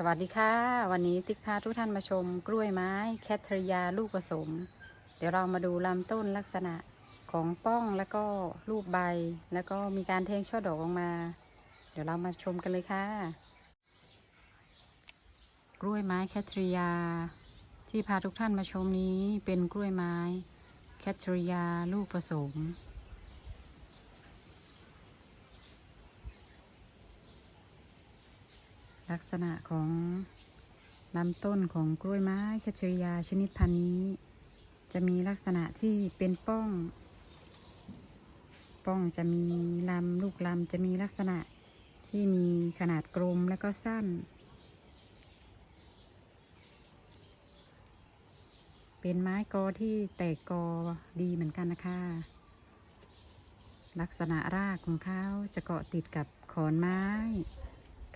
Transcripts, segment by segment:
สวัสดีค่ะ วันนี้ติ๊กพาทุกท่านมาชมกล้วยไม้แคทริยาลูกผสม เดี๋ยวเรามาดูลำต้นลักษณะของป้องแล้วก็รูปใบ แล้วก็มีการเทงช่อดอกออกมา เดี๋ยวเรามาชมกันเลยค่ะ กล้วยไม้แคทริยา ที่พาทุกท่านมาชมนี้เป็นกล้วยไม้แคทริยาลูกผสม ลักษณะของลำต้นของกล้วยไม้แคทริยาชนิดพันธุ์นี้ จะมีลักษณะที่เป็นป้อง ป้องจะมีลำลูกลำจะมีลักษณะที่มีขนาดกลมและก็สั้น เป็นไม้กอที่แตกกอดีเหมือนกันนะคะ ลักษณะรากของเขาจะเกาะติดกับขอนไม้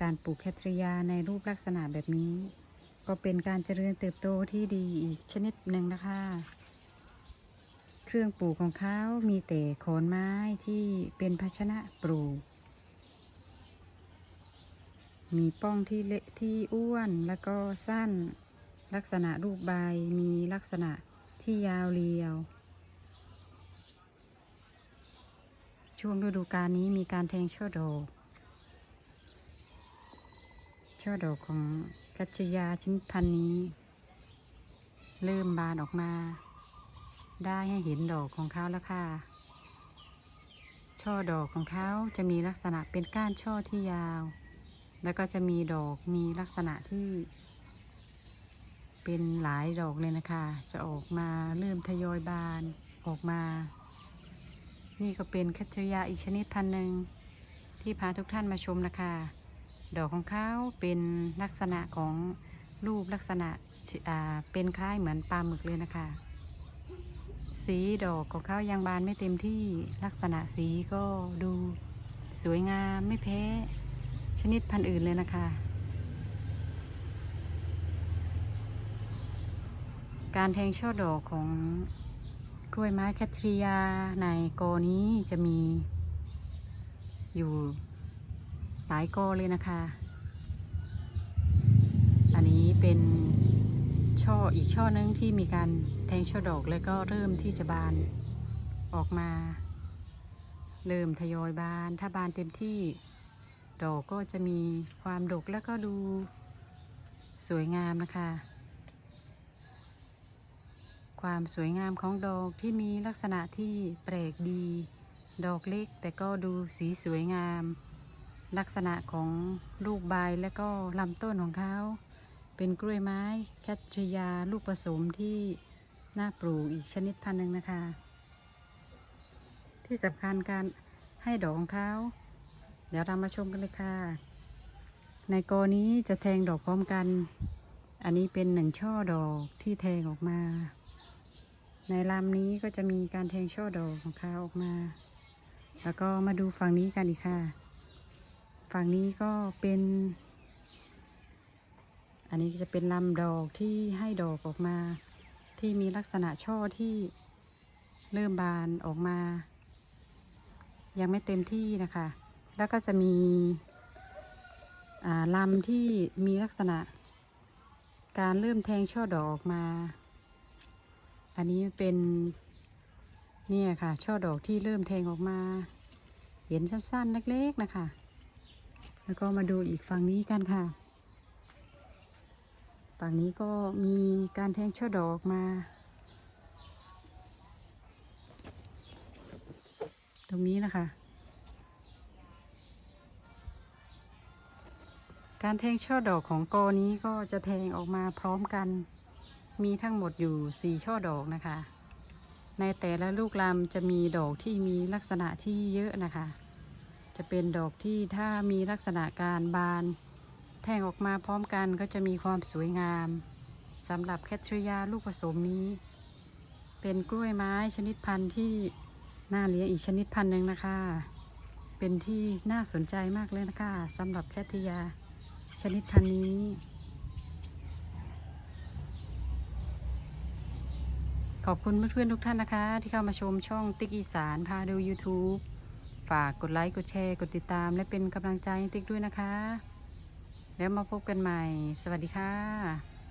การปลูกแคทริยาในรูปลักษณะแบบนี้ ก็เป็นการเจริญเติบโตที่ดีอีกชนิดหนึ่งนะคะ เครื่องปลูกของเขามีแต่ขอนไม้ที่เป็นภาชนะปลูก มีป้องที่เละที่อ้วนแล้วก็สั้น ลักษณะรูปใบมีลักษณะที่ยาวเรียว ช่วงฤดูกาลนี้มีการแทงช่อดอก ช่อดอกของกัจจยาชนิดพันนี้ เริ่มบานออกมา ได้ให้เห็นดอกของเขาแล้วค่ะ ช่อดอกของเขาจะมีลักษณะเป็นก้านช่อที่ยาว แล้วก็จะมีดอกมีลักษณะที่ เป็นหลายดอกเลยนะคะ จะออกมาเริ่มทยอยบานออกมา นี่ก็เป็นคัตริยาอีกชนิดพันหนึ่งที่พาทุกท่านมาชมนะคะ ดอกของเขาเป็นลักษณะของรูปลักษณะเป็นคล้ายเหมือนปลาหมึกเลยนะคะ สีดอกของเขายังบานไม่เต็มที่ลักษณะสีก็ดูสวยงามไม่แพ้ชนิดพันธุ์อื่นเลยนะคะ การแทงช่อดอกของกล้วยไม้แคทริยาในกอนี้จะมีอยู่ หลายกอเลยนะคะ อันนี้เป็นช่ออีกช่อนึงที่มีการแทงช่อดอกแล้วก็เริ่มที่จะบานออกมาเริ่มทยอยบาน ถ้าบานเต็มที่ดอกก็จะมีความดกแล้วก็ดูสวยงามนะคะ ความสวยงามของดอกที่มีลักษณะที่แปลกดี ดอกเล็กแต่ก็ดูสีสวยงาม ลักษณะของลูกใบและก็ลำต้นของเขาเป็นกล้วยไม้แคทริยาลูกผสมที่น่าปลูกอีกชนิดพันธุ์หนึ่งนะคะ ที่สำคัญการให้ดอกของเขาเดี๋ยวเรามาชมกันเลยค่ะ ในกอนี้จะแทงดอกพร้อมกัน อันนี้เป็นหนึ่งช่อดอกที่แทงออกมา ในลำนี้ก็จะมีการแทงช่อดอกของเขาออกมา แล้วก็มาดูฝั่งนี้กันอีกค่ะ ฝั่งนี้ก็เป็น อันนี้จะเป็นลำดอกที่ให้ดอกออกมา ที่มีลักษณะช่อที่เริ่มบานออกมา ยังไม่เต็มที่นะคะ แล้วก็จะมีอ่าลำที่มีลักษณะ การเริ่มแทงช่อดอกออกมา อันนี้เป็นเนี่ยค่ะ ช่อดอกที่เริ่มแทงออกมา เห็นสั้นๆเล็กๆนะคะ แล้วก็มาดูอีกฝั่งนี้กันค่ะ ฝั่งนี้ก็มีการแทงช่อดอกมา ตรงนี้นะคะ การแทงช่อดอกของกอนี้ก็จะแทงออกมาพร้อมกัน มีทั้งหมดอยู่สี่ช่อดอกนะคะ ในแต่ละลูกลำจะมีดอกที่มีลักษณะที่เยอะนะคะ จะเป็นดอกที่ถ้ามีลักษณะการบาน แทงออกมาพร้อมกันก็จะมีความสวยงามสำหรับแคทริยาลูกผสมนี้ เป็นกล้วยไม้ชนิดพันธุ์ที่น่าเลี้ยงอีกชนิดพันธุ์หนึ่งนะคะ เป็นที่น่าสนใจมากเลยนะคะสำหรับแคทริยาชนิดพันธุ์นี้ขอบคุณเพื่อนๆทุกท่านนะคะ ที่เข้ามาชมช่องติ๊กอีสานพาดู YouTube ฝากกดไลค์ กดแชร์ กดติดตาม และเป็นกำลังใจให้ติ๊กด้วยนะคะ แล้วมาพบกันใหม่ สวัสดีค่ะ